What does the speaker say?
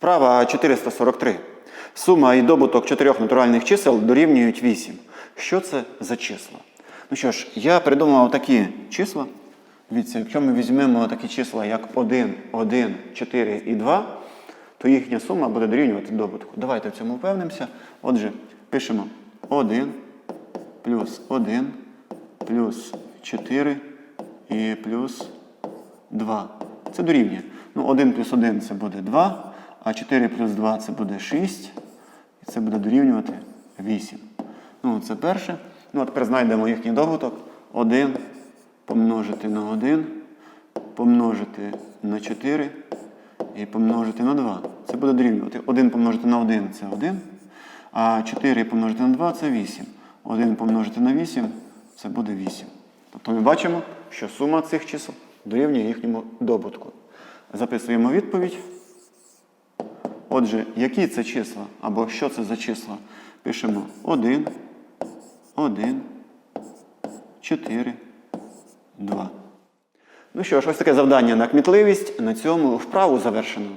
Вправа 443. Сума і добуток чотирьох натуральних чисел дорівнюють 8. Що це за числа? Ну що ж, я придумав такі числа. Якщо ми візьмемо такі числа, як 1, 1, 4 і 2, то їхня сума буде дорівнювати добутку. Давайте в цьому впевнимося. Отже, пишемо 1 плюс 1 плюс 4 і плюс 2. Це дорівнює. Ну, 1 плюс 1 це буде 2, а 4 плюс 2 це буде 6. І це буде дорівнювати 8. Ну, це перше. Ну, а тепер знайдемо їхній добуток. 1 помножити на 1, помножити на 4 і помножити на 2. Це буде дорівнювати. 1 помножити на 1 це 1, а 4 помножити на 2 це 8. 1 помножити на 8 це буде 8. Тобто ми бачимо, що сума цих чисел дорівнює їхньому добутку. Записуємо відповідь. Отже, які це числа або що це за числа? Пишемо 1, 1, 4, 2. Ну що ж, ось таке завдання на кмітливість. На цьому вправу завершено.